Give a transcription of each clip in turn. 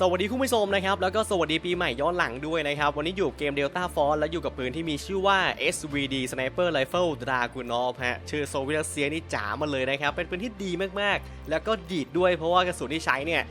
สวัสดีคุณผู้ชมนะครับ แล้วก็สวัสดีปีใหม่ย้อนหลังด้วยนะครับ วันนี้อยู่เกม Delta Force และอยู่กับปืนที่มีชื่อว่า SVD Sniper Rifle Dragunov ฮะชื่อโซเวียตเซียนี่จ๋ามาเลยนะครับ เป็นปืนที่ดีมากๆ แล้วก็ดีดด้วยเพราะว่ากระสุนที่ใช้เนี่ย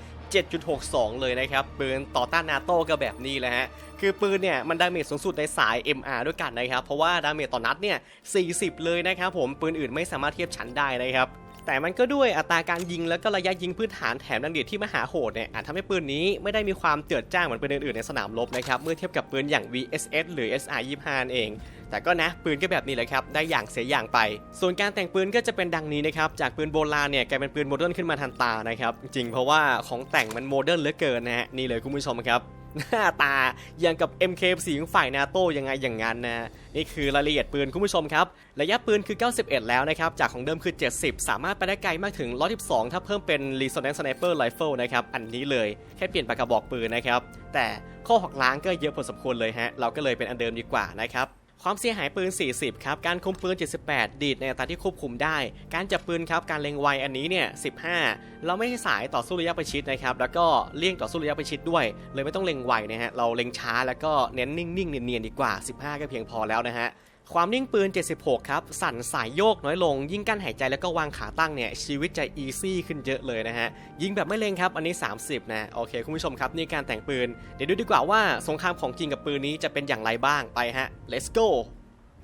7.62 เลยนะครับ ปืนต่อต้านนาโต้ก็แบบนี้แหละฮะ คือปืนเนี่ย มันดาเมจสูงสุดในสาย MR ด้วยกันนะครับ เพราะว่าดาเมจต่อนัดเนี่ย 40 เลยนะครับผม ปืนอื่นไม่สามารถเทียบชั้นได้นะครับ แต่มันก็ด้วยอัตราการยิงและก็ระยะยิงพื้นฐานแถมดังเดียดที่มหาโหดเนี่ยอาจทำให้ปืนนี้ไม่ได้มีความเจือจ้างเหมือนปืนอื่นๆในสนามรบนะครับเมื่อเทียบกับปืนอย่าง VSS หรือ SR 25 เอง แต่ก็นะปืนก็แบบนี้แหละครับได้อย่างเสียอย่างไป ส่วนการแต่งปืนก็จะเป็นดังนี้นะครับจากปืนโบราณเนี่ยกลายเป็นปืนโมเดิร์นขึ้นมาทันตานะครับจริงเพราะว่าของแต่งมันโมเดิร์นเหลือเกินนะฮะนี่เลยคุณผู้ชมครับ หน้าตาอย่างกับ MK4 ของฝ่ายนาโต้ยังไงอย่างนั้นนะนี่คือรายละเอียดปืนคุณผู้ชมครับระยะปืนคือ 91 แล้วนะครับ จากของเดิมคือ 70 สามารถไปได้ไกลมากถึง 112 ถ้าเพิ่มเป็น Resonance Sniper Rifle นะครับ อันนี้เลยแค่เปลี่ยนปากกระบอกปืนนะครับ แต่ข้อหักล้างก็เยอะพอสมควรเลยฮะ เราก็เลยเป็นอันเดิมดีกว่านะครับ ความเสียหายปืน 40 ครับ การคุมปืน 78 ดีดในอัตราที่ควบคุมได้ การจับปืนครับ การเล็งไวอันนี้เนี่ย 15 เราไม่ใช่สายต่อสู้ระยะประชิดนะครับ แล้วก็เลี่ยงต่อสู้ระยะประชิดด้วย เลยไม่ต้องเล็งไวนะฮะ เราเล็งช้าแล้วก็เน้นนิ่งๆ เนียนๆดีกว่า 15 ก็เพียงพอแล้วนะฮะ ความนิ่งปืน 76 ครับ สั่นสายโยกน้อยลง ยิ่งกั้นหายใจแล้วก็วางขาตั้งเนี่ย ชีวิตจะอีซี่ขึ้นเยอะเลยนะฮะ ยิงแบบไม่เล็งครับ อันนี้ 30 นะ โอเค คุณผู้ชมครับ นี่การแต่งปืน เดี๋ยวดูดีกว่าว่าสงครามของจริงกับปืนนี้จะเป็นอย่างไรบ้างไปฮะ let's go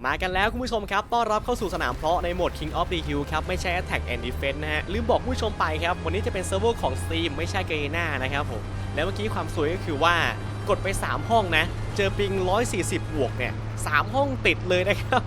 มากันแล้วคุณผู้ชมครับ ต้อนรับเข้าสู่สนามเพาะในโหมด King of the Hill ครับ ไม่ใช่ Attack and Defense นะฮะ ลืมบอกคุณผู้ชมไปครับ วันนี้จะเป็นเซิร์ฟเวอร์ของ Steam ไม่ใช่ g a r e n a นะครับผม แล้วเมื่อกี้ความสวยก็คือว่า กดไป 3 ห้องนะ เจอปิง 140 บวกเนี่ย3ห้องติดเลยนะครับ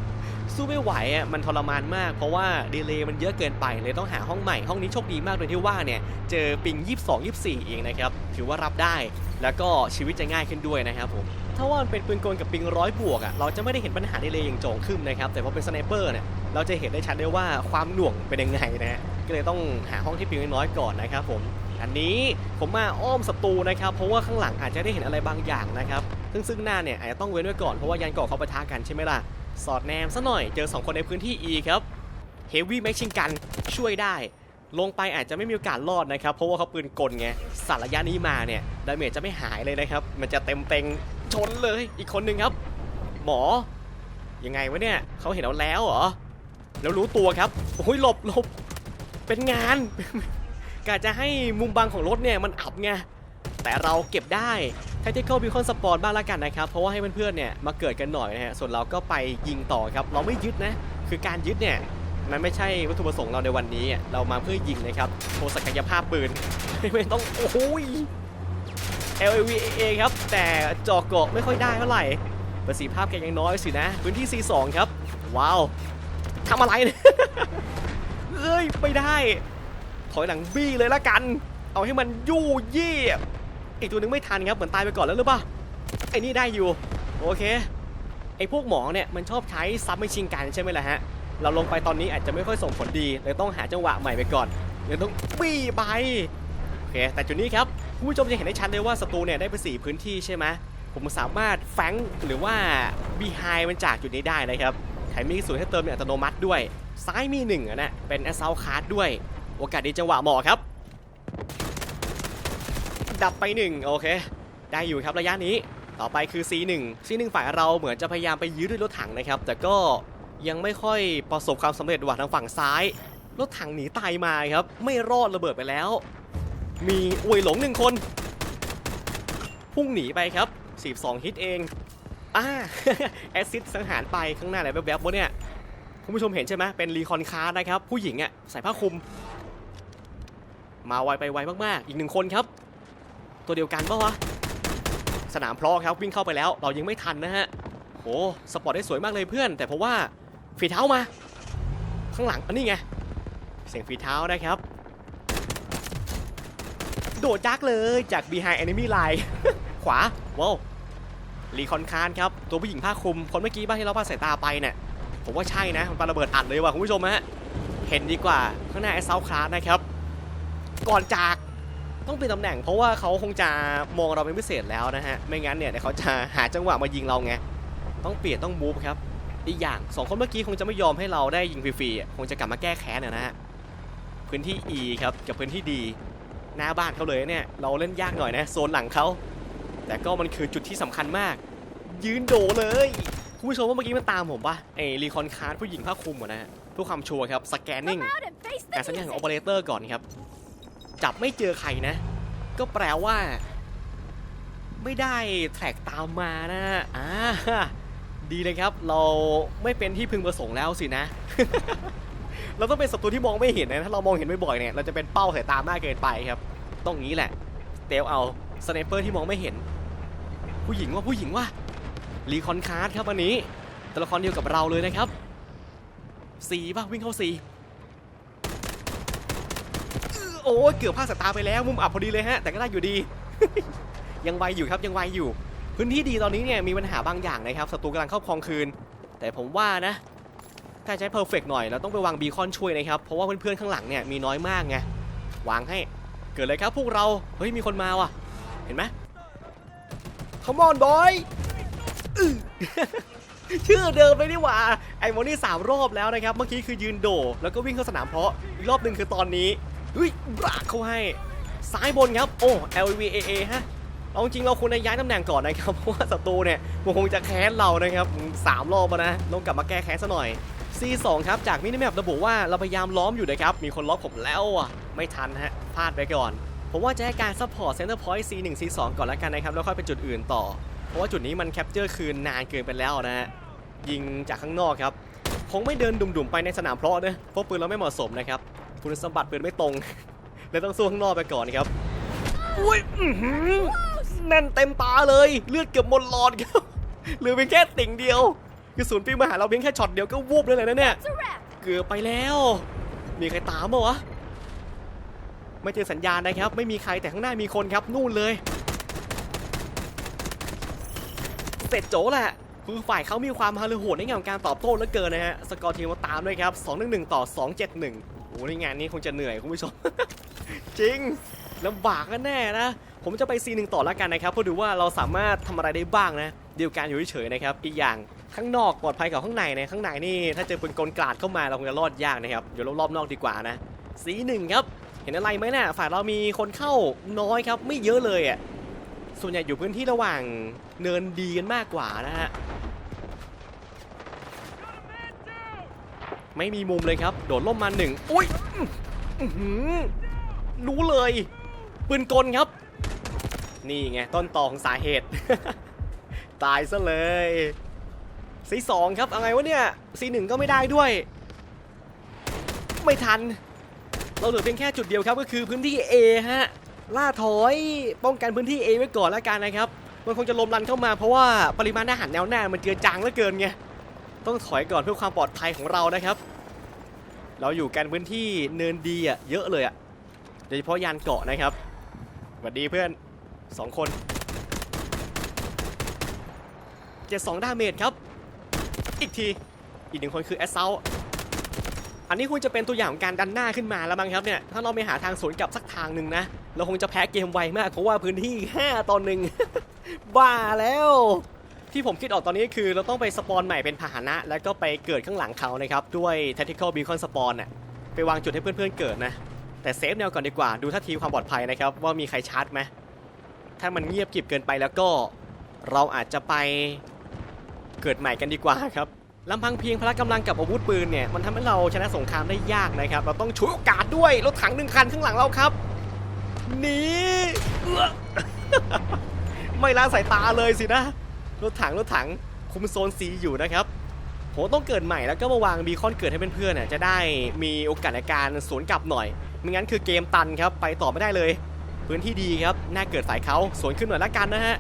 สู้ไม่ไหวอะมันทรมานมาก เพราะว่าดีเลย์มันเยอะเกินไปเลยต้องหาห้องใหม่ ห้องนี้โชคดีมากเลยที่ว่าเนี่ยเจอปิง 22 24 เองนะครับ ถือว่ารับได้ แล้วก็ชีวิตจะง่ายขึ้นด้วยนะครับผมถ้าว่ามันเป็นปืนกลกับปิงร้อยบวกอะเราจะไม่ได้เห็นปัญหาดีเลย์อย่างโจงขึ้นนะครับ แต่พอเป็นสไนเปอร์เนี่ยเราจะเห็นได้ชัดเลยว่าความหน่วงเป็นยังไงนะฮะก็เลยต้องหาห้องที่ปิงน้อยๆก่อนนะครับผม อันนี้ผมมาอ้อมศัตรูนะครับเพราะว่าข้างหลังอาจจะได้เห็นอะไรบางอย่างนะครับซึ่งซึ่งหน้าเนี่ยอาจจะต้องเว้นไว้ก่อนเพราะว่ายันเกาะเขาปะทะกันใช่ไหมล่ะสอดแนมซะหน่อยเจอ 2 คนในพื้นที่ E ครับเฮฟวี่แมชชิงกันช่วยได้ ลงไปอาจจะไม่มีโอกาสรอดนะครับ เพราะว่าเขาปืนกลไงสารระยะนี้มาเนี่ยดาเมจจะไม่หายเลยนะครับ มันจะเต็มเต็งชนเลยอีกคนหนึ่งครับ หมอ ยังไงวะเนี่ยเขาเห็นเราแล้วเหรอแล้วรู้ตัวครับโอ้ยหลบหลบเป็นงาน กะจะให้มุมบังของรถเนี่ยมันอับไงแต่เราเก็บได้ Tactical Beacon Sport บ้างละกันนะครับ เพราะว่าให้เพื่อนๆเนี่ยมาเกิดกันหน่อยนะฮะ ส่วนเราก็ไปยิงต่อครับ เราไม่ยึดนะ คือการยึดเนี่ย มันไม่ใช่วัตถุประสงค์เราในวันนี้ เรามาเพื่อยิงนะครับ โชว์ศักยภาพปืน ไม่ต้อง โอ้ย LAVA ครับ แต่จอกเกาะไม่ค่อยได้เท่าไหร่ ประสิทธิภาพแกยังน้อยสินะ พื้นที่ C2 ครับ ว้าวทำอะไรเนี่ยเอ้ย ไม่ได้ ถอยหลังบี้เลยละกัน เอาให้มันยู่ยี่อีกตัวนึงไม่ทันครับเหมือนตายไปก่อนแล้วหรือเปล่าไอ้นี่ได้อยู่โอเคไอ้พวกหมอเนี่ยมันชอบใช้ซับไม่ชิงกันใช่ไหมล่ะฮะเราลงไปตอนนี้อาจจะไม่ค่อยส่งผลดีเลยต้องหาจังหวะใหม่ไปก่อนเลยต้องบี้ไปโอเคแต่จุดนี้ครับคุณผู้ชมจะเห็นได้ชัดเลยว่าศัตรูเนี่ยได้ไปสี่พื้นที่ใช่ไหมผมสามารถแฟงหรือว่าบีไฮมันจากจุดนี้ได้นะครับแถมมีกระสุนให้เติมอัตโนมัติด้วยซ้ายมีหนึ่งอะนะเป็นแอสซาวคาร์ดด้วย โอกาสดีจังหวะเหมาะครับ ดับไปหนึ่งโอเค ได้อยู่ครับระยะนี้ ต่อไปคือ C1 C1 ฝ่ายเราเหมือนจะพยายามไปยื้อด้วยรถถังนะครับ แต่ก็ยังไม่ค่อยประสบความสำเร็จว่ะทางฝั่งซ้าย รถถังหนีตายมาครับ ไม่รอดระเบิดไปแล้ว มีอวยหลงหนึ่งคน พุ่งหนีไปครับ42ฮิตเองอ่าแอซิดสังหารไปข้างหน้าไหนแวบๆวะเนี่ยคุณผู้ชมเห็นใช่ไหมเป็นรีคอนคาร์นะครับ ผู้หญิงอะใส่ผ้าคลุม มาไวไปไวมากๆ อีกหนึ่งคนครับ ตัวเดียวกันปะวะ สนามเพลอครับวิ่งเข้าไปแล้ว เรายังไม่ทันนะฮะโหสปอร์ตได้สวยมากเลยเพื่อน แต่เพราะว่าฝีเท้ามา ข้างหลังอันนี้ไง เสียงฝีเท้านะครับ โดดจักเลยจาก behind enemy line ขวาว้าวรีคอนคานครับ ตัวผู้หญิงผ้าคลุม คนเมื่อกี้บ้านที่เราพาสายตาไปเนี่ยผมว่าใช่นะมันปาระเบิดอัดเลยว่ะคุณผู้ชมฮะเห็นดีกว่าข้างหน้าไอ้เซาคลาสนะครับ ก่อนจากต้องเปลี่ยนตำแหน่ง เพราะว่าเขาคงจะมองเราเป็นพิเศษแล้วนะฮะ ไม่งั้นเนี่ยเดี๋ยวเขาจะหาจังหวะมายิงเราไง ต้องเปลี่ยนต้องมูฟครับ อีกอย่างสองคนเมื่อกี้คงจะไม่ยอมให้เราได้ยิงฟรีๆอะคงจะกลับมาแก้แค้นอะนะฮะ พื้นที่ E ครับกับพื้นที่ D หน้าบ้านเขาเลยเนี่ย เราเล่นยากหน่อยนะโซนหลังเขาแต่ก็มันคือจุดที่สำคัญมาก ยืนโดเลยคุณผู้ชมว่าเมื่อกี้มันตามผมปะไอ้รีคอนคาร์ดผู้หญิงผ้าคลุมอะนะฮะเพื่อความชัวร์ครับสแกนนิ่ง Come out and face การ the สัญญาณของโอ music. เปอเรเตอร์ก่อนครับ จับไม่เจอใครนะ ก็แปลว่า ไม่ได้แทร็กตามมานะอ่าดีเลยครับ เราไม่เป็นที่พึงประสงค์แล้วสินะ เราต้องเป็นศัตรูที่มองไม่เห็นนะ ถ้าเรามองเห็นบ่อยๆเนี่ย เราจะเป็นเป้าสายตามากเกินไปครับ ต้องงี้แหละ เตลเอาสไนเปอร์ที่มองไม่เห็น ผู้หญิงว่าผู้หญิงว่ารีคอนคาร์ดครับวันนี้ ตัวละครเดียวกับเราเลยนะครับสีป่ะวิ่งเข้าสี โอ้ยเกือบพลาดสายตาไปแล้วมุมอับพอดีเลยฮะ แต่ก็ได้อยู่ดี ยังไวอยู่ครับยังไวอยู่ พื้นที่ดีตอนนี้เนี่ยมีปัญหาบางอย่างนะครับศัตรูกำลังเข้าครองคืน แต่ผมว่านะถ้าใช้เพอร์เฟกหน่อยเราต้องไปวางบีคอนช่วยนะครับเพราะว่าเพื่อนๆข้างหลังเนี่ยมีน้อยมากไงวางให้เกิดอะไรครับพวกเราเฮ้ยมีคนมาว่ะ เห็นไหม Come on boy อื้อชื่อเดิมเลยนี่หว่าไอ้โมนี่สามรอบแล้วนะครับ เมื่อกี้คือยืนโดดแล้วก็วิ่งเข้าสนามเพาะอีกรอบหนึ่งคือตอนนี้ เฮ้ยบรากเขาให้ซ้ายบนครับ โอ้ LVAA ฮะเอาจริงๆเราควรจะย้ายตำแหน่งก่อนนะครับ เพราะว่าศัตรูเนี่ยมันคงจะแค้นเรานะครับสามรอบแล้วนะต้องกลับมาแก้แค้นซะหน่อย C2 ครับ จากมินิแมประบุว่าเราพยายามล้อมอยู่นะครับ มีคนล็อกผมแล้วอะ ไม่ทันฮะ พลาดไปก่อน ผมว่าจะให้การซัพพอร์ตเซ็นเตอร์พอยต์ C1 C2 ก่อนแล้วกันนะครับ แล้วค่อยไปจุดอื่นต่อ เพราะว่าจุดนี้มันแคปเจอร์คืนนานเกินไปแล้วนะฮะ ยิงจากข้างนอกครับ คงไม่เดินดุ่มๆไปในสนามเพาะนะเพราะปืนเราไม่เหมาะสมนะครับ คุณสมบัติปืนไม่ตรงเลยต้องสู้ข้างนอกไปก่อนครับอุ้ยแน่นเต็มตาเลย เลือดเกือบหมดหลอดครับเหลือเพียงแค่ติ่งเดียว คือศูนย์ปีมาหาเราเพียงแค่ช็อตเดียวก็วูบเลยเลยนะเนี่ยเกือบไปแล้ว มีใครตามมาวะไม่เจอสัญญาณนะครับ ไม่มีใครแต่ข้างหน้ามีคนครับ นู่นเลยเสร็จโจแหละคือฝ่ายเขามีความฮาลือโหดในงานของการตอบโต้เหลือเกินนะฮะ สกอร์ทีมมาตามด้วยครับ2-1-1ต่อ 2-7-1 โอ้ในงานนี้คงจะเหนื่อยคุณผู้ชม จริงลำบากกันแน่นะ ผมจะไป C1 ต่อแล้วกันนะครับ เพื่อดูว่าเราสามารถทำอะไรได้บ้างนะ เดียวกันอยู่เฉยๆนะครับ อีกอย่างข้างนอกปลอดภัยกว่าข้างในนะข้างในนี่ถ้าเจอปืนกลกราดเข้ามาเราคงจะรอดยากนะครับอยู่รอบๆนอกดีกว่านะ C1 ครับ เห็นอะไรไหมน่ะฝ่ายเรามีคนเข้าน้อยครับ ไม่เยอะเลยอะส่วนใหญ่อยู่พื้นที่ระหว่างเนินดีกันมากกว่านะฮะ ไม่มีมุมเลยครับ โดดล่มมาหนึ่งอุ้ยรู้เลย ปืนกลครับ นี่ไง ต้นตอของสาเหตุ ตายซะเลยซีสองครับเอาไงวะเนี่ยซีหนึ่งก็ไม่ได้ด้วย ไม่ทัน เราเหลือเพียงแค่จุดเดียวครับก็คือพื้นที่ A ฮะล่าถอยป้องกันพื้นที่ A ไว้ก่อนแล้วกันนะครับ มันคงจะลมรันเข้ามาเพราะว่าปริมาณอาหารแนวหน้ามันเจือจางเหลือเกินไง ต้องถอยก่อนเพื่อความปลอดภัยของเรานะครับ เราอยู่กันพื้นที่เนินดีอะเยอะเลยอะโดยเฉพาะยานเกาะนะครับสวัสดีเพื่อนสองคนเจ็ดสองดาเมจครับ อีกทีอีกหนึ่งคนคือแอสเซลอันนี้ควรจะเป็นตัวอย่างของการดันหน้าขึ้นมาแล้วมั้งครับเนี่ยถ้าเราไม่หาทางสวนกลับสักทางหนึ่งนะเราคงจะแพ้เกมไวมากเพราะว่าพื้นที่5ตอนหนึ่งบ้าแล้ว ที่ผมคิดออกตอนนี้คือเราต้องไปสปอนใหม่เป็นพาหนะ แล้วก็ไปเกิดข้างหลังเขานะครับ ด้วย tactical beacon spawn น่ะไปวางจุดให้เพื่อนๆเกิดนะ แต่เซฟแนวก่อนดีกว่าดูท่าทีความปลอดภัยนะครับ ว่ามีใครชาร์จไหมถ้ามันเงียบกริบเกินไปแล้วก็เราอาจจะไปเกิดใหม่กันดีกว่าครับลำพังเพียงพละกำลังกับอาวุธปืนเนี่ยมันทำให้เราชนะสงครามได้ยากนะครับ เราต้องฉวยโอกาสด้วยรถถังหนึ่งคันข้างหลังเราครับหนีเออไม่ละสายตาเลยสินะ รถถังรถถังคุมโซนซีอยู่นะครับผมต้องเกิดใหม่แล้วก็มาวางบีคอนเกิดให้เพื่อนๆน่ะจะได้มีโอกาสในการสวนกลับหน่อยไม่งั้นคือเกมตันครับไปต่อไม่ได้เลย พื้นที่ดีครับน่าเกิดฝ่ายเขาสวนขึ้นหน่อยละกันนะฮะ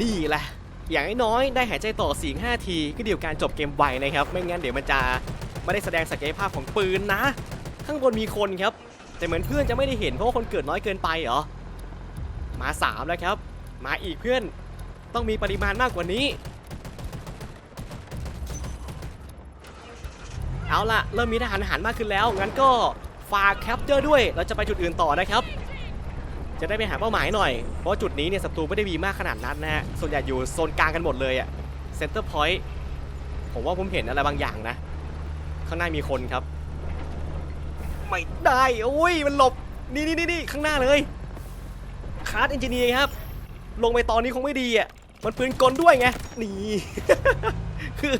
นี่แหละอย่างน้อยได้หายใจต่อ4ีห้าทีก็เดี๋ยวการจบเกมไวนะครับ ไม่งั้นเดี๋ยวมันจะไม่ได้แสดงศักยภาพของปืนนะ ข้างบนมีคนครับ แต่เหมือนเพื่อนจะไม่ได้เห็นเพราะว่าคนเกิดน้อยเกินไปเหรอมาสามแล้วครับ มาอีกเพื่อน ต้องมีปริมาณมากกว่านี้ เอาล่ะเริ่มมีทหารอาหารมากขึ้นแล้ว งั้นก็ฝากแคปเจอร์ด้วย เราจะไปจุดอื่นต่อนะครับ จะได้ไปหาเป้าหมายหน่อย เพราะจุดนี้เนี่ยศัตรูไม่ได้มีมากขนาดนั้นนะฮะ ส่วนใหญ่อยู่โซนกลางกันหมดเลยอะเซ็นเตอร์พอยต์ ผมว่าผมเห็นอะไรบางอย่างนะ ข้างหน้ามีคนครับ ไม่ได้อุ้ยมันหลบ นี่นี่นี่นี่ข้างหน้าเลยคาร์ดเอนจิเนียร์ครับ ลงไปตอนนี้คงไม่ดีอะ มันปืนกลด้วยไงนี่ คือ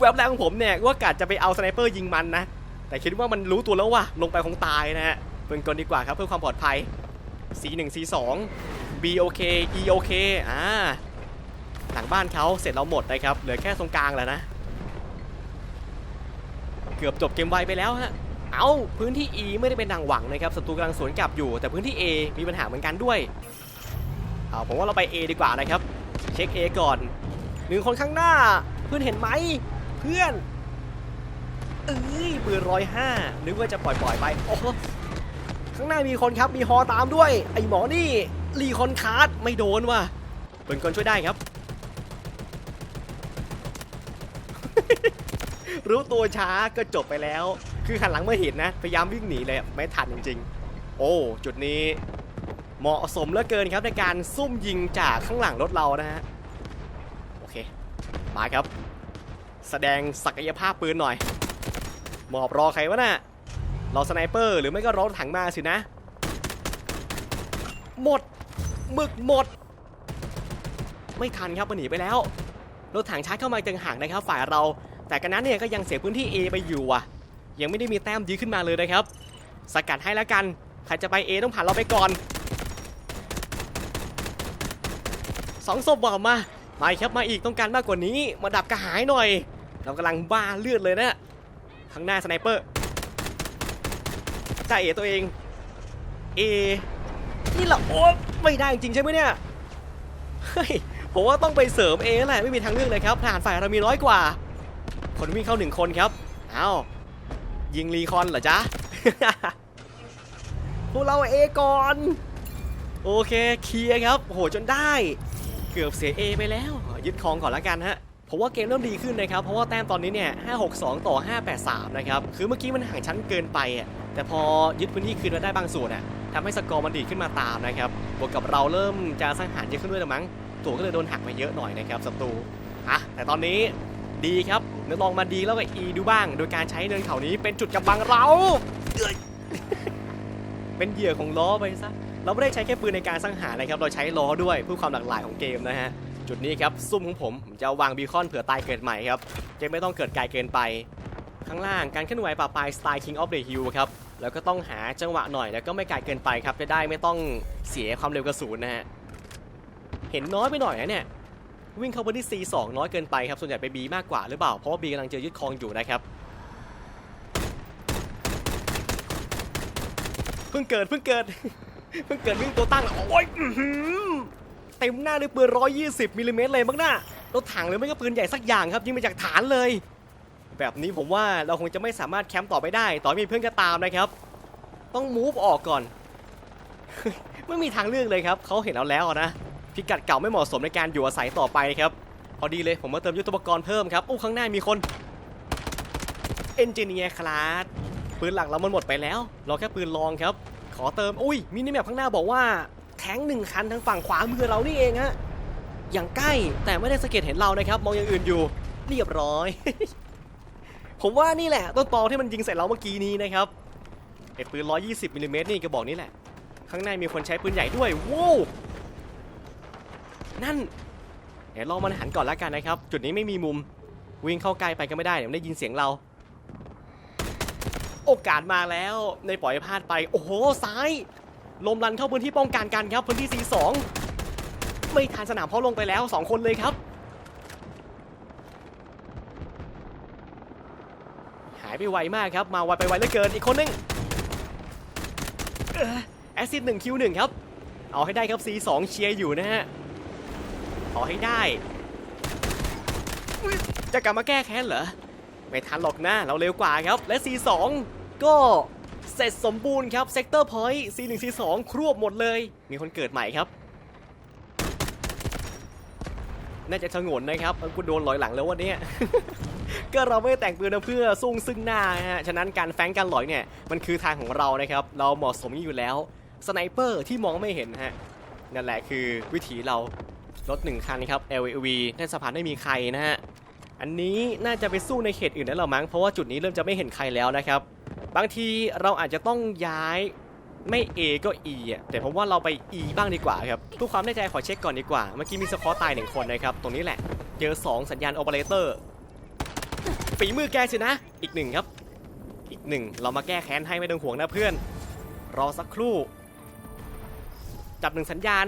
แวบแรกของผมเนี่ยว่ากะจะไปเอาสไนเปอร์ยิงมันนะ แต่คิดว่ามันรู้ตัวแล้วว่าลงไปคงตายนะฮะปืนกลดีกว่าครับเพื่อความปลอดภัย C1 C2 BOK EOK อ่าหลังบ้านเขาเสร็จเราหมดนะครับเหลือแค่ตรงกลางแล้วนะ เกือบจบเกมไวไปแล้วฮะเอาพื้นที่ E ไม่ได้เป็นดังหวังนะครับศัตรูกำลังสวนกลับอยู่ แต่พื้นที่ A มีปัญหาเหมือนกันด้วยเอาผมว่าเราไป A ดีกว่านะครับ ช็ค A ก่อนหนึ่งคนข้างหน้าเพื่อนเห็นไหมเพื่อนเอ้ยปืนร้อยห้านึกว่าจะปล่อยปล่อยๆไปโอ้ข้างหน้ามีคนครับมีฮอตามด้วย ไอหมอนี่รีคอนคาร์ดไม่โดนว่ะเปืนกลช่วยได้ครับ รู้ตัวช้าก็จบไปแล้ว คือหันหลังมาเห็นนะ พยายามวิ่งหนีเลยไม่ทันจริงๆ โอ้ จุดนี้ เหมาะสมเหลือเกินครับในการซุ่มยิงจากข้างหลังรถเรานะฮะ โอเค มาครับ แสดงศักยภาพปืนหน่อย หมอบรอใครวะน่ะรอสไนเปอร์หรือไม่ก็รถถังมาสินะ หมดหมึกหมด ไม่ทันครับมันหนีไปแล้ว รถถังชาร์จเข้ามาตึงห่างนะครับฝ่ายเรา แต่กันนั้นเนี่ยก็ยังเสียพื้นที่ A ไปอยู่อะ ยังไม่ได้มีแต้มดีขึ้นมาเลยนะครับ สกัดให้แล้วกัน ใครจะไป A ต้องผ่านเราไปก่อน สองศพบอกมามาอีกครับมาอีกต้องการมากกว่านี้ มาดับกระหายหน่อย เรากำลังบ้าเลือดเลยนะข้างหน้าสไนเปอร์จ่าเอตัวเองเอนี่เหรอโอ้ไม่ได้จริงใช่ไหมเนี่ยเฮ้ยผมว่าต้องไปเสริมเองแหละไม่มีทางเลือกเลยครับทหารฝ่ายเรามีน้อยกว่า คนวิ่งเข้าหนึ่งคนครับอ้าวยิงรีคอนเหรอจ๊ะพวกเราเอก่อน โอเคเคลียร์ครับโหจนได้ เกือบเสีย A ไปแล้ว ยึดครองก่อนละกันฮะผมว่าเกมเริ่มดีขึ้นนะครับ เพราะว่าแต้มตอนนี้เนี่ย 562 ต่อ 583 นะครับ คือเมื่อกี้มันห่างชั้นเกินไปอะ แต่พอยึดพื้นที่คืนมาได้บางส่วนอะทำให้สกอร์มันดีขึ้นมาตามนะครับ บวกกับเราเริ่มจะสังหารเยอะขึ้นด้วยละมั้ง ตัวก็เลยโดนหักไปเยอะหน่อยนะครับศัตรูอะแต่ตอนนี้ดีครับเนื้อลองมาดีแล้วก็อีดูบ้าง โดยการใช้เนินเขานี้เป็นจุดกำบังเรา เป็นเหยื่อของล้อไปซะ เราไม่ได้ใช้แค่ปืนในการสังหารนะครับ เราใช้ล้อด้วยเพื่อความหลากหลายของเกมนะฮะ จุดนี้ครับซุ่มของผมผมจะวางบีคอนเผื่อตายเกิดใหม่ครับจะไม่ต้องเกิดไกลเกินไป ข้างล่างการเคลื่อนไหวป่าปลายสไตล์ King of the Hill ครับ แล้วก็ต้องหาจังหวะหน่อยแล้วก็ไม่ไกลเกินไปครับจะได้ไม่ต้องเสียความเร็วกระสุนนะฮะ เห็นน้อยไปหน่อยนะเนี่ยวิ่งเข้าพื้นที่ C2 น้อยเกินไปครับส่วนใหญ่ไป B มากกว่าหรือเปล่าเพราะว่า B กำลังเจอยึดครองอยู่นะครับเพิ่งเกิดเพิ่งเกิด เพิ่งเกิดวิ่งตัวตั้งโอ้ยอื้อหือเต็มหน้าด้วยปืน120มิลลิเมตรเลยมั้งหน้ารถถังหรือไม่ก็ปืนใหญ่สักอย่างครับยิงมาจากฐานเลย แบบนี้ผมว่าเราคงจะไม่สามารถแคมป์ต่อไปได้ ต่อมีเพื่อนก็ตามนะครับ ต้องมูฟออกก่อนไม่มีทางเลือกเลยครับเขาเห็นเราแล้วนะพิกัดเก่าไม่เหมาะสมในการอยู่อาศัยต่อไปครับพอดีเลยผมมาเติมยุทธปกรณ์เพิ่มครับอู้ข้างหน้ามีคนเอนจิเนียร์คลาสปืนหลักเรามันหมดไปแล้ว เรอแค่ปืนลองครับ อเติม อุ้ยมินิแมปข้างหน้าบอกว่าแทงหนึ่งคันทางฝั่งขวามือเรานี่เองฮะอย่างใกล้แต่ไม่ได้สังเกตเห็นเรานะครับ มองอย่างอื่นอยู่เรียบร้อย ผมว่านี่แหละต้นตอที่มันยิงใส่เราเมื่อกี้นี้นะครับไอ้ปืน 120มิลลิเมตรนี่กระบอกนี้แหละ ข้างในมีคนใช้ปืนใหญ่ด้วยว้าวนั่นเดี๋ยวรอมันหันก่อนแล้วกันนะครับ จุดนี้ไม่มีมุมวิ่งเข้าใกล้ไปก็ไม่ได้เดี๋ยวได้ยินเสียงเรา โอกาสมาแล้วในปล่อยพลาดไป โอ้โห ซ้าย ลมรันเข้าพื้นที่ป้องกันกันครับ พื้นที่ C2 ไม่ทันสนามเพราะลงไปแล้ว 2 คนเลยครับ หายไปไวมากครับ มาไวไปไวเหลือเกินอีกคนนึงแอซิดหนึ่งคิวหนึ่งครับ เอาให้ได้ครับ C2 เชียร์อยู่นะฮะเอาให้ได้ จะกลับมาแก้แค้นเหรอ ไม่ทันหรอกนะเราเร็วกว่าครับ และ C2 ก็เสร็จสมบูรณ์ครับเซกเตอร์พอยต์ C1 C2 ครวบหมดเลย มีคนเกิดใหม่ครับ น่าจะชงนนะครับกูโดนลอยหลังแล้ววันนี้ก็เราไม่แต่งปืนเพื่อซุ่งซึ่งหน้าฮะฉะนั้นการแฟงการหลอยเนี่ยมันคือทางของเรานะครับ เราเหมาะสมอยู่แล้วสไนเปอร์ที่มองไม่เห็นฮะนั่นแหละคือวิถีเรารถหนึ่งคันครับ LV ในสะพานไม่มีใครนะฮะ อันนี้น่าจะไปสู้ในเขตอื่นได้หรอมั้งเพราะว่าจุดนี้เริ่มจะไม่เห็นใครแล้วนะครับ บางทีเราอาจจะต้องย้ายไม่ A ก็ E อะแต่ผมว่าเราไป E บ้างดีกว่าครับเพื่อความแน่ใจขอเช็คก่อนดีกว่า เมื่อกี้มีสกอร์ตายหนึ่งคนนะครับ ตรงนี้แหละ เจอ 2 สัญญาณโอเปอเรเตอร์ฝีมือแกสินะ อีกหนึ่งครับ อีกหนึ่งเรามาแก้แค้นให้ไม่ต้องห่วงนะเพื่อน รอสักครู่ จับหนึ่งสัญญาณ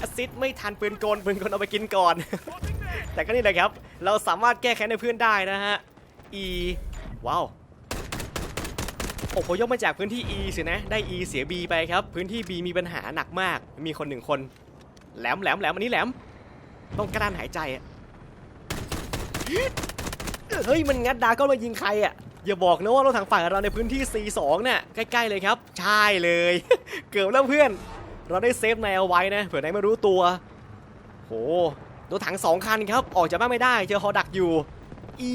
อสซิดไม่ทันปืนกลปืนกลเอาไปกินก่อน แต่ก็นี่แหละครับ เราสามารถแก้แค้นให้เพื่อนได้นะฮะ E ว้าวอพยพมาจากพื้นที่ E สินะ ได้ E เสีย B ไปครับ พื้นที่ B มีปัญหาหนักมาก มีคนหนึ่งคน แหลมแหลมแหลมอันนี้แหลม ต้องกระดานหายใจอะเฮ้ย มันงัดดาก็มายิงใครอะอย่าบอกนะว่ารถถังฝ่ายเราในพื้นที่ C2 เนี่ยใกล้ๆเลยครับ ใช่เลย เกือบแล้วเพื่อน เราได้เซฟนายเอาไว้นะ เผื่อนายไม่รู้ตัว โห รถถังสองคันครับ ออกจากบ้านไม่ได้ เจอฮอดักอยู่ E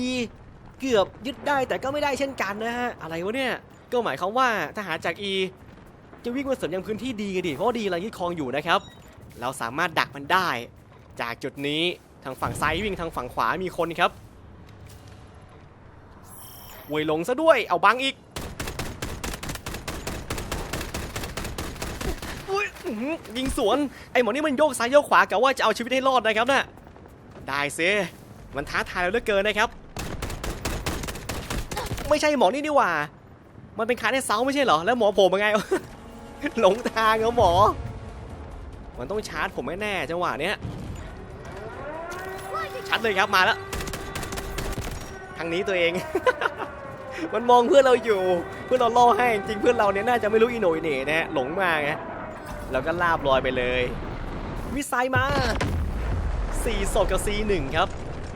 เกือบยึดได้แต่ก็ไม่ได้เช่นกันนะฮะ อะไรวะเนี่ย ก็หมายความว่าทหารจาก E จะวิ่งมาเสริมยังพื้นที่ดีกันดิเพราะว่าดีเรายึดครองอยู่นะครับ เราสามารถดักมันได้ จากจุดนี้ทางฝั่งซ้ายวิ่งทางฝั่งขวามีคนครับหวยลงซะด้วย เอาบังอีก อื้อหือยิงสวน ไอหมอนี่มันโยกซ้ายโยกขวากะว่าจะเอาชีวิตให้รอดนะครับน่ะได้ซิมันท้าทายเราเหลือเกินนะครับ ไม่ใช่หมอนี่นี่หว่า มันเป็นคาร์เนสเซาไม่ใช่เหรอ แล้วหมอโผล่มาไง หลงทางเหรอหมอ มันต้องชาร์จผมแน่ๆจังหวะเนี้ยชัดเลยครับมาแล้ว ทางนี้ตัวเอง มันมองเพื่อนเราอยู่ เพื่อนเราล่อให้จริงเพื่อนเราเนี่ยน่าจะไม่รู้อีโหนยเหน่นะฮะหลงมาไง แล้วก็ลาบลอยไปเลย วิสัยมาสี่ศพกับ C1 ครับ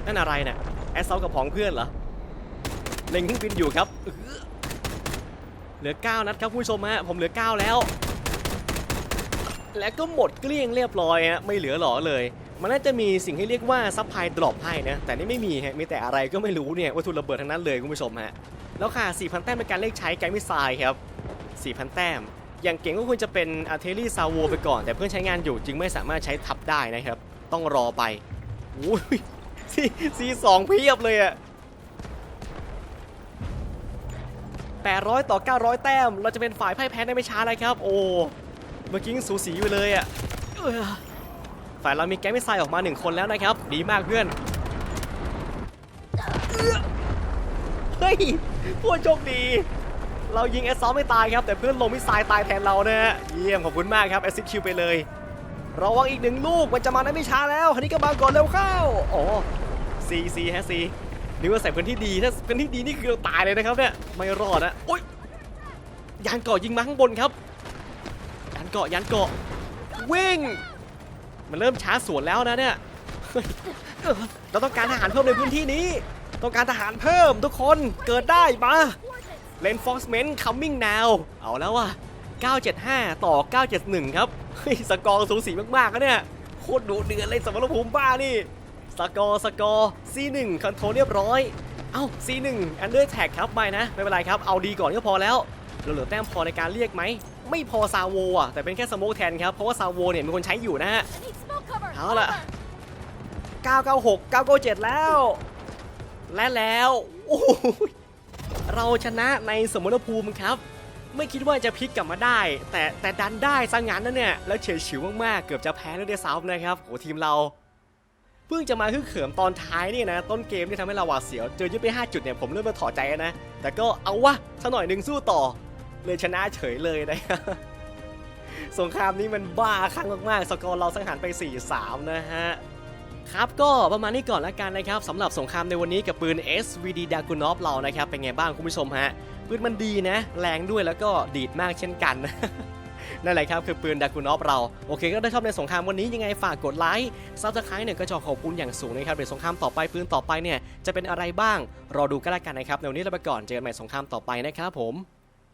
นั่นอะไรน่ะแอสเซลกับผองเพื่อนเหรอ เล็งเครื่องบินอยู่ครับ เหลือ 9 นัดครับคุณผู้ชมฮะ ผมเหลือ 9 แล้ว และก็หมดเกลี้ยงเรียบร้อยฮะ ไม่เหลือหลอเลย มันน่าจะมีสิ่งที่เรียกว่าซัพพลายดรอปให้นะ แต่นี่ไม่มีฮะ มีแต่อะไรก็ไม่รู้เนี่ย วัตถุระเบิดทั้งนั้นเลยคุณผู้ชมฮะ แล้วค่ะ 4,000 แต้มเป็นการเลขใช้ไกด์มิสไซล์ครับ 4,000 แต้ม อย่างเก่งก็ควรจะเป็นอาร์เทลี่ซาโวไปก่อน แต่เพื่อนใช้งานอยู่จึงไม่สามารถใช้ทับได้นะครับ ต้องรอไปอุ้ยซีซีสองเพียบเลยอะ800 ต่อ 900 แต้ม เราจะเป็นฝ่ายพ่ายแพ้ได้ไม่ช้าเลยครับ โอ้ เมื่อกี้งสูสีอยู่เลยอะ่ะฝ่ายเรามีแก๊งมิสไซล์ออกมา1คนแล้วนะครับ ดีมากเพื่อนเอื้อเฮ้ยพวกโชคดี เรายิงแอสซอไม่ตายครับ แต่เพื่อนลงมิสไซล์ตายแทนเรานะฮะเยี่ยมขอบคุณมากครับแอสซิคิวไปเลยระวังอีกหนึ่งลูกมันจะมาได้ไม่ช้าแล้วคันนี้ก็มาก่อนเร็วเข้าอ๋อซีซีฮะซีนึกว่าใส่พื้นที่ดีถ้าพื้นที่ดีนี่คือเราตายเลยนะครับเนี่ยไม่รอดนะโอ๊ยยานเกาะยิงมาข้างบนครับยานเกาะยานเกาะวิ่งมันเริ่มช้าสวนแล้วนะเนี่ยเราต้องการทหารเพิ่มในพื้นที่นี้ ต้องการทหารเพิ่มทุกคนเกิดได้มา reinforcement coming now เอาแล้วว่ะ 975 ต่อ 971 ครับสกอร์สูสีมากๆนะเนี่ย โคตรดุเดือดเลยสมรภูมิบ้านี่ สกอร์สกอร์ C1 คอนโทรลเรียบร้อย เอ้า C1 Under Tag ครับไม่นะ ไม่เป็นไรครับ เอาดีก่อนก็พอแล้วเราเหลือแต้มพอในการเรียกไหม ไม่พอซาโวอะ แต่เป็นแค่สโมกแทนครับ เพราะว่าซาโวเนี่ยมีคนใช้อยู่นะฮะเอาละ996 997 แล้ว และแล้ว โอ้ เราชนะในสมรภูมิครับ ไม่คิดว่าจะพลิกกลับมาได้ แต่แต่ดันได้ซะงั้นนะเนี่ยแล้วเฉยฉิวมากๆเกือบจะแพ้แล้วด้วยซ้ำนะครับโหทีมเรา เพิ่งจะมาฮึ่เขิมตอนท้ายนี่นะ ต้นเกมที่ทำให้เราหวาดเสียวเจอยึดไป 5 จุดเนี่ยผมเริ่มมาถอดใจนะ แต่ก็เอาวะสักหน่อยหนึ่งสู้ต่อ เลยชนะเฉยเลยนะสงครามนี้มันบ้าคลั่งมากๆ สกอร์เราสังหารไป 4-3 นะฮะ ครับก็ประมาณนี้ก่อนละกันนะครับสำหรับสงครามในวันนี้กับปืน SVD d a g u n o v เรานะครับเป็นไงบ้างคุณผู้ชมฮะปืนมันดีนะ แรงด้วยแล้วก็ดีดมากเช่นกันนั่นแหละครับคือปืนดากูนอฟเราโอเคก็ได้ชอบในสงครามวันนี้ยังไงฝากกดไลค์ซับสไครต์เนี่ยก็จะขอบคุณอย่างสูงนะครับเดี๋ยวสงครามต่อไปปืนต่อไปเนี่ยจะเป็นอะไรบ้าง รอดูกันละกันนะครับในวันนี้เราไปก่อนเจอกันใหม่สงครามต่อไปนะครับผม